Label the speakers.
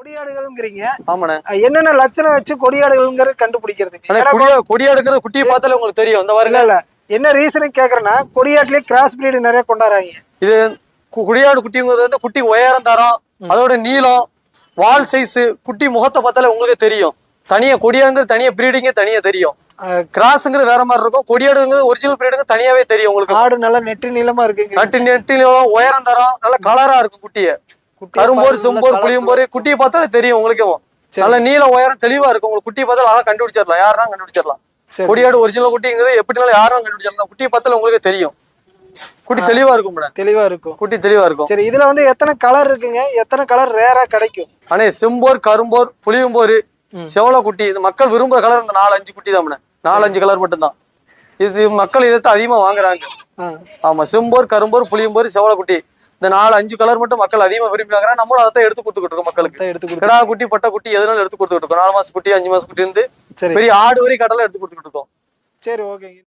Speaker 1: கொடியாடுகள்ங்கிறீங்க.
Speaker 2: ஆமாண்ணே.
Speaker 1: என்னென்ன லட்சணம் வச்சு கொடியாடுகள்ங்கிறது கண்டுபிடிக்கிறதுங்க
Speaker 2: ஆனா
Speaker 1: ஏன்னா
Speaker 2: கொடியா கொடியா எடுக்கிறது குட்டியை பார்த்தாலே உங்களுக்கு தெரியும். இந்த
Speaker 1: இல்ல என்ன ரீசனுக்கு கேக்குறேன்னா கொடியாட்டுலயே கிராஸ் பிரீடு நிறைய கொண்டாடுறாங்க.
Speaker 2: இது குடியாடு குட்டிங்கிறது வந்து குட்டி உயரம் தரம் அதோட நீளம் வால் சைஸ் குட்டி முகத்தை பார்த்தாலே உங்களுக்கு தெரியும். தனியா கொடியாங்கிறது தனியா பிரீடிங்கே தனியா தெரியும். கிராஸுங்கிறது வேற மாதிரி இருக்கும். கொடியாடுங்கிறது ஒரிஜினல் பிரீடுங்க தனியாவே தெரியும் உங்களுக்கு.
Speaker 1: ஆடு நல்லா நெட்டு நீளமா இருக்குங்க.
Speaker 2: நட்டு நெட்டு நீளம், உயரம் தரம் நல்ல கலரா இருக்கும் குட்டியா. கரும்போர் செம்போர் புளியம்போர் குட்டியை பார்த்தாலே தெரியும் உங்களுக்கும்
Speaker 1: சரி.
Speaker 2: நல்ல நீள உயரம் தெளிவா இருக்கும். உங்களுக்கு குட்டியை பார்த்தா அழகா கண்டுபிடிச்சிடலாம். யாருன்னா கண்டுபிடிச்சிடலாம். கொடியாடு ஒரிஜினல் குட்டிங்கிறது எப்படினாலும் யாரும் கண்டுபிடிச்சிடலாம். குட்டியை பார்த்தாலே உங்களுக்கு தெரியும். குட்டி தெளிவா இருக்கும் மேடம்
Speaker 1: தெளிவா இருக்கும்.
Speaker 2: குட்டி தெளிவா இருக்கும்.
Speaker 1: சரி இதுல வந்து எத்தனை கலர் இருக்குங்க? எத்தனை கலர் ரேரா கிடைக்கும்?
Speaker 2: ஆனா செம்போர் கரும்போர் புளியம்போர் செவல குட்டி. இது மக்கள் விரும்புற கலர் இந்த நாலு அஞ்சு குட்டி தான் நாலு அஞ்சு கலர் மட்டும்தான். இது மக்கள் இதைத்தான் அதிகமா வாங்குறாங்க. ஆமா செம்போர் கரும்போர் புளியம்போர் செவல குட்டி. இந்த நாலு அஞ்சு கலர் மட்டும் மக்கள் அதிகமா விரும்பி வாங்குறாங்க நம்மளும் அதை எடுத்து கொடுத்துக்கிட்டு இருக்கோம் மக்களுக்கு.
Speaker 1: எடுத்து கொடுத்து
Speaker 2: கிடா குட்டி பட்டை குட்டி எதுனாலும் எடுத்து கொடுத்துக்கிட்டு இருக்கோம். நாலு மாசம் குட்டி அஞ்சு மாசம் குட்டி இருந்து பெரிய ஆடு வரை கடலை எடுத்து கொடுத்துக்கிட்டு இருக்கோம்.
Speaker 1: சரி ஓகேங்க